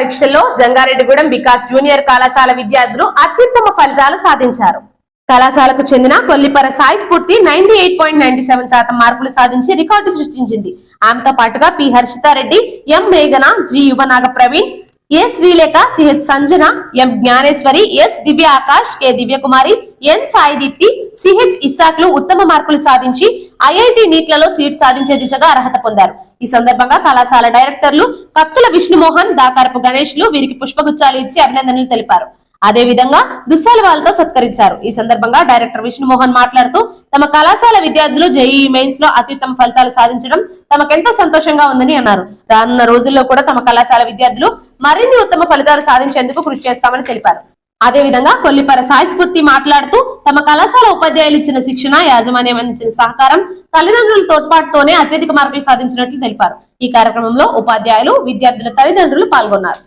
పరీక్షల్లో జంగారెడ్డిగూడెం వికాస్ జూనియర్ కళాశాల విద్యార్థులు అత్యుత్తమ ఫలితాలు సాధించారు. కళాశాలకు చెందిన Kollipara Sai Spoorthi ninety eight point ninety seven శాతం మార్కులు సాధించి రికార్డు సృష్టించింది. ఆమెతో పాటుగా పి హర్షితారెడ్డి ఎం మేఘన G Yuvanaga Praveen S Sreelekha CH Sanjana M Gnaneshwari S Divya Akash K Divyakumari N Sai Deepti CH ఇస్సాక్లు ఉత్తమ మార్కులు సాధించి ఐఐటి నీట్లలో సీట్ సాధించే దిశగా అర్హత పొందారు. ఈ సందర్భంగా కళాశాల డైరెక్టర్లు కత్తుల విష్ణుమోహన్ దాకారపు గణేష్లు వీరికి పుష్పగుచ్చాలు ఇచ్చి అభినందనలు తెలిపారు. అదే విధంగా దుస్సాల వాళ్ళతో సత్కరించారు. ఈ సందర్భంగా డైరెక్టర్ విష్ణుమోహన్ మాట్లాడుతూ తమ కళాశాల విద్యార్థులు జేఈ మెయిన్స్లో అత్యుత్తమ ఫలితాలు సాధించడం తమకెంతో సంతోషంగా ఉందని అన్నారు. రానున్న రోజుల్లో కూడా తమ కళాశాల విద్యార్థులు మరిన్ని ఉత్తమ ఫలితాలు సాధించేందుకు కృషి చేస్తామని తెలిపారు. అదే విధంగా కొల్లిపర సాయి స్ఫూర్తి మాట్లాడుతూ తమ కళాశాల ఉపాధ్యాయులు ఇచ్చిన శిక్షణ యాజమాన్యం అందించిన సహకారం తల్లిదండ్రుల తోడ్పాటుతోనే అత్యధిక మార్కులు సాధించినట్లు తెలిపారు. ఈ కార్యక్రమంలో ఉపాధ్యాయులు విద్యార్థుల తల్లిదండ్రులు పాల్గొన్నారు.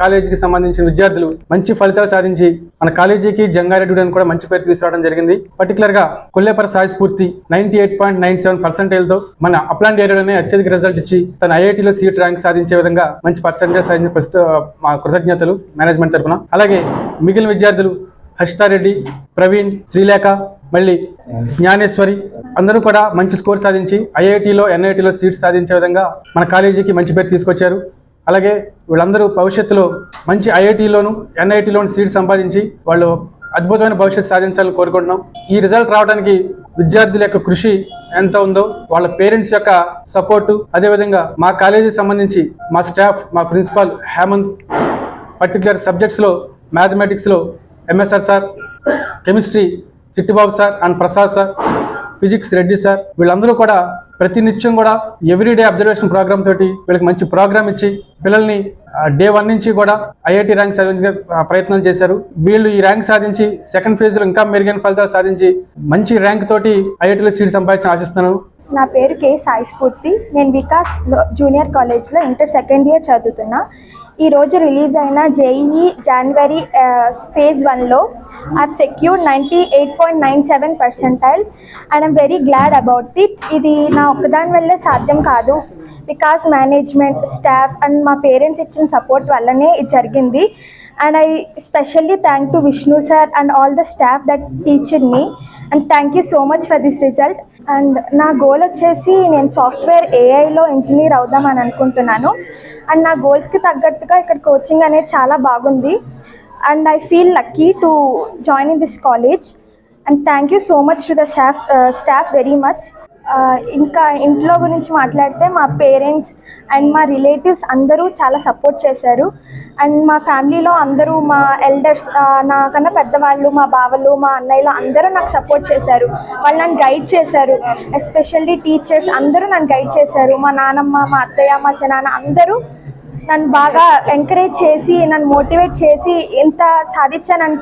కాలేజీకి సంబంధించిన విద్యార్థులు మంచి ఫలితాలు సాధించి మన కాలేజీకి జంగారెడ్డి అని కూడా మంచి పేరు తీసుకురావడం జరిగింది. పర్టికులర్గా Kollepara Sai Spoorthi ninety eight point nine seven పర్సెంటేజ్తో మన అప్లాంట్ ఏరియాలోనే అత్యధిక రిజల్ట్ ఇచ్చి తన ఐఐటీలో సీట్ ర్యాంక్ సాధించే విధంగా మంచి పర్సంటేజ్ సాధించిన ప్రస్తుత మా కృతజ్ఞతలు మేనేజ్మెంట్ తరఫున అలాగే మిగిలిన విద్యార్థులు హర్షితారెడ్డి ప్రవీణ్ శ్రీలేఖ మళ్ళీ జ్ఞానేశ్వరి అందరూ కూడా మంచి స్కోర్ సాధించి ఐఐటిలో ఎన్ఐటిలో సీట్ సాధించే విధంగా మన కాలేజీకి మంచి పేరు తీసుకొచ్చారు. అలాగే వీళ్ళందరూ భవిష్యత్తులో మంచి ఐఐటీలోను ఎన్ఐటీలోను సీట్ సంపాదించి వాళ్ళు అద్భుతమైన భవిష్యత్తు సాధించాలని కోరుకుంటున్నాం. ఈ రిజల్ట్ రావడానికి విద్యార్థుల యొక్క కృషి ఎంత ఉందో వాళ్ళ పేరెంట్స్ యొక్క సపోర్టు అదేవిధంగా మా కాలేజీకి సంబంధించి మా స్టాఫ్ మా ప్రిన్సిపాల్ హేమంత్ పర్టికులర్ సబ్జెక్ట్స్లో మ్యాథమెటిక్స్లో MSR sir chemistry Chittibabu sir and Prasad sir physics Reddy sir వీళ్ళందరూ కూడా ప్రతి నిత్యం కూడా ఎవ్రీడే అబ్జర్వేషన్ ప్రోగ్రామ్ తోటి వీళ్ళకి మంచి ప్రోగ్రామ్ ఇచ్చి పిల్లల్ని డే వన్ నుంచి కూడా ఐఐటి ర్యాంక్ సాధించే ప్రయత్నం చేశారు. వీళ్ళు ఈ ర్యాంక్ సాధించి సెకండ్ ఫేజ్లో ఇంకా మెరుగైన ఫలితాలు సాధించి మంచి ర్యాంక్ తోటి ఐఐటిలో సీట్ సంపాదించి ఆశిస్తున్నాను నా పేరు కే సాయి స్ఫూర్తి. నేను వికాస్ జూనియర్ కాలేజ్లో ఇంటర్ సెకండ్ ఇయర్ చదువుతున్నా. ఈరోజు రిలీజ్ అయిన జేఈఈ జనవరి ఫేజ్ వన్లో I secure ninety eight point nine seven percentile and I'm very glad about it ఇది నా ఒక్కదాని వల్లే సాధ్యం కాదు. బికాస్ మేనేజ్మెంట్ స్టాఫ్ అండ్ మా పేరెంట్స్ ఇచ్చిన సపోర్ట్ వల్లనే ఇది జరిగింది. And I specially thank to Vishnu sir and all the staff that teacher me and thank you so much for this result and నా గోల్ వచ్చేసి నేను సాఫ్ట్వేర్ ఏఐలో ఇంజనీర్ అవుదామని అనుకుంటున్నాను. అండ్ నా గోల్స్కి తగ్గట్టుగా ఇక్కడ కోచింగ్ అనేది చాలా బాగుంది. And I feel lucky to join in this college and thank you so much to the staff staff very much ఇంకా ఇంట్లో గురించి మాట్లాడితే మా పేరెంట్స్ అండ్ మా రిలేటివ్స్ అందరూ చాలా సపోర్ట్ చేశారు. అండ్ మా ఫ్యామిలీలో అందరూ మా ఎల్డర్స్ నాకన్నా పెద్దవాళ్ళు మా బావలు మా అన్నయ్యలు అందరూ నాకు సపోర్ట్ చేశారు. వాళ్ళు నన్ను గైడ్ చేశారు. ఎస్పెషల్లీ టీచర్స్ అందరూ నన్ను గైడ్ చేశారు. మా నానమ్మ మా అత్తయ్య మా చిన్నాన్న అందరూ నన్ను బాగా ఎంకరేజ్ చేసి నన్ను మోటివేట్ చేసి ఇంత సాధించానంటే